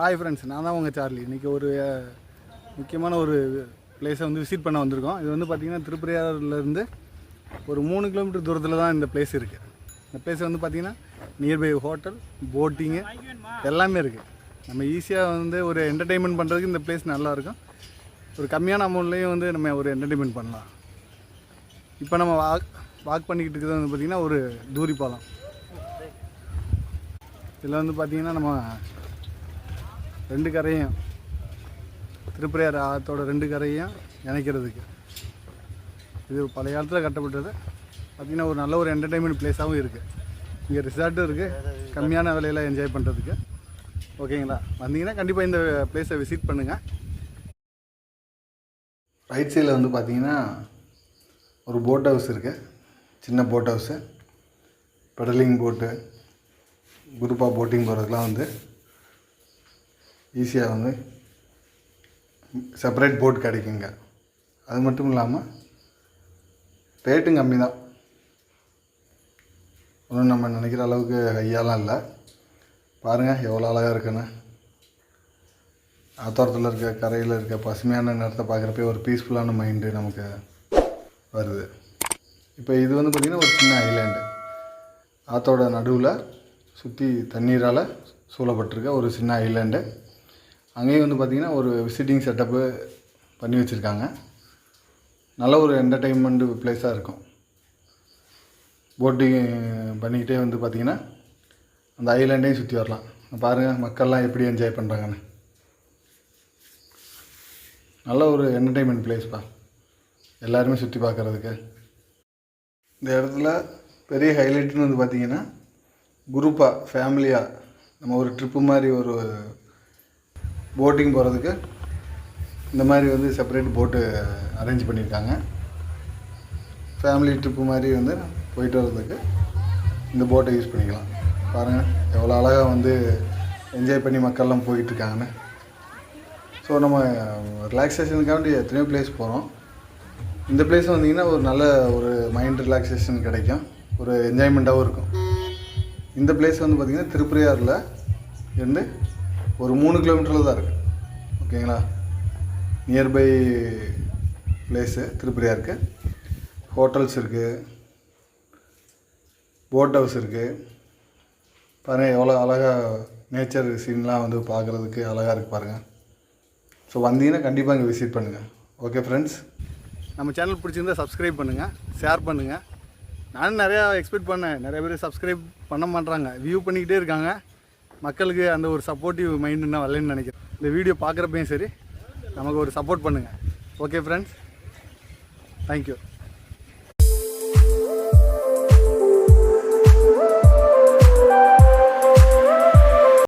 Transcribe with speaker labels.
Speaker 1: Hi friends நான் தான் உங்கள் சார்லி. இன்றைக்கி ஒரு முக்கியமான ஒரு பிளேஸை வந்து விசிட் பண்ண வந்திருக்கோம். இது வந்து பார்த்திங்கன்னா திருப்பதியாறுலேருந்து ஒரு மூணு கிலோமீட்டர் தூரத்தில் தான் இந்த பிளேஸ் இருக்குது இந்த பிளேஸ் வந்து பார்த்திங்கன்னா நியர்பை ஹோட்டல் போட்டிங்கு எல்லாமே இருக்குது நம்ம ஈஸியாக வந்து ஒரு என்டர்டெயின்மெண்ட் பண்ணுறதுக்கு இந்த பிளேஸ் நல்லாயிருக்கும் ஒரு கம்மியான அமௌண்ட்லேயும் வந்து நம்ம ஒரு என்டர்டெயின்மெண்ட் பண்ணலாம். இப்போ நம்ம வாக் வாக் பண்ணிக்கிட்டு இருக்கிறது வந்து பார்த்திங்கன்னா ஒரு தூரி பாலம் இதில் வந்து பார்த்திங்கன்னா நம்ம ரெண்டு கரையும். திருப்பரையார் ஆற்றோட ரெண்டு கரையும் இணைக்கிறதுக்கு. இது பழைய காலத்தில் கட்டப்பட்டது. பார்த்திங்கன்னா ஒரு நல்ல ஒரு என்டர்டெயின்மெண்ட் பிளேஸாகவும் இருக்குது இங்கே ரிசார்ட்டும் இருக்குது கம்மியான விலையில் என்ஜாய் பண்ணுறதுக்கு ஓகேங்களா? வந்தீங்கன்னா கண்டிப்பாக இந்த பிளேஸை விசிட் பண்ணுங்கள் ரைட் சைடில் வந்து பார்த்தீங்கன்னா ஒரு போட் ஹவுஸ் இருக்குது சின்ன போட் ஹவுஸு பெடலிங் போட்டு குரூப்பாக போட்டிங் போகிறதுக்குலாம் வந்து ஈஸியாக வந்து செப்பரேட் போட் கிடைக்குங்க. அது மட்டும் இல்லாமல் ரேட்டும் கம்மி தான் ஒன்றும் நம்ம நினைக்கிற அளவுக்கு ஹையாலாம் இல்லை. பாருங்கள் எவ்வளோ அழகாக இருக்குன்னு. ஆத்தோரத்தில் இருக்க கரையில் இருக்க பசுமையான நேரத்தை பார்க்குறப்பே ஒரு பீஸ்ஃபுல்லான மைண்டு நமக்கு வருது. இப்போ இது வந்து பார்த்திங்கன்னா ஒரு சின்ன ஐலாண்டு ஆத்தோட நடுவில் சுற்றி தண்ணீரால் சூழப்பட்டிருக்க ஒரு சின்ன ஐலாண்டு அங்கேயும் வந்து பார்த்திங்கன்னா ஒரு விசிட்டிங் செட்டப்பு பண்ணி வச்சுருக்காங்க. நல்ல ஒரு என்டர்டெயின்மெண்ட்டு பிளேஸாக இருக்கும். போட்டிங் பண்ணிக்கிட்டே வந்து பார்த்திங்கன்னா அந்த ஐலாண்டையும் சுற்றி வரலாம். பாருங்கள் மக்கள்லாம் எப்படி என்ஜாய் பண்ணுறாங்கன்னு நல்ல ஒரு என்டர்டெயின்மெண்ட் பிளேஸ்ப்பா எல்லாருமே சுற்றி பார்க்குறதுக்கு. இந்த இடத்துல பெரிய ஹைலைட்னு வந்து பார்த்திங்கன்னா குரூப்பாக ஃபேமிலியாக நம்ம ஒரு ட்ரிப்பு மாதிரி ஒரு போட்டிங் போகிறதுக்கு இந்த மாதிரி வந்து செப்பரேட் போட்டு அரேஞ்ச் பண்ணியிருக்காங்க. ஃபேமிலி ட்ரிப்பு மாதிரி வந்து போயிட்டு வர்றதுக்கு இந்த போட்டை யூஸ் பண்ணிக்கலாம். பாருங்கள் எவ்வளோ அழகாக வந்து என்ஜாய் பண்ணி மக்கள்லாம் போயிட்டுருக்காங்கன்னு. ஸோ நம்ம ரிலாக்ஸேஷனுக்காண்டி எத்தனையோ பிளேஸ் போகிறோம் இந்த பிளேஸ் வந்தீங்கன்னா ஒரு நல்ல ஒரு மைண்ட் ரிலாக்ஸேஷன் கிடைக்கும். ஒரு என்ஜாய்மெண்ட்டாகவும் இருக்கும். இந்த பிளேஸ் வந்து பார்த்திங்கன்னா திருப்பரியாரில் இருந்து ஒரு மூணு கிலோமீட்டரில் தான் இருக்குது ஓகேங்களா நியர்பை பிளேஸு திருப்பரையாருக்கு ஹோட்டல்ஸ் இருக்குது போட் ஹவுஸ் இருக்குது பாருங்கள் எவ்வளோ அழகாக நேச்சர் சீன்லாம் வந்து பார்க்குறதுக்கு அழகாக இருக்குது பாருங்கள் ஸோ வந்தீங்கன்னா கண்டிப்பாக இங்கே விசிட் பண்ணுங்கள் ஓகே ஃப்ரெண்ட்ஸ் நம்ம சேனல் பிடிச்சிருந்தா சப்ஸ்கிரைப் பண்ணுங்கள் ஷேர் பண்ணுங்கள் நானும் நிறையா எக்ஸ்பெக்ட் பண்ணேன். நிறைய பேர் சப்ஸ்கிரைப் பண்ண மாட்றாங்க. வியூ பண்ணிக்கிட்டே இருக்காங்க. மக்களுக்கு அந்த ஒரு சப்போர்ட்டிவ் மைண்டுன்னா வரலன்னு நினைக்கிறேன். இந்த வீடியோ பார்க்குறப்பையும் சரி நமக்கு ஒரு சப்போர்ட் பண்ணுங்கள் ஓகே ஃப்ரெண்ட்ஸ் தேங்க்யூ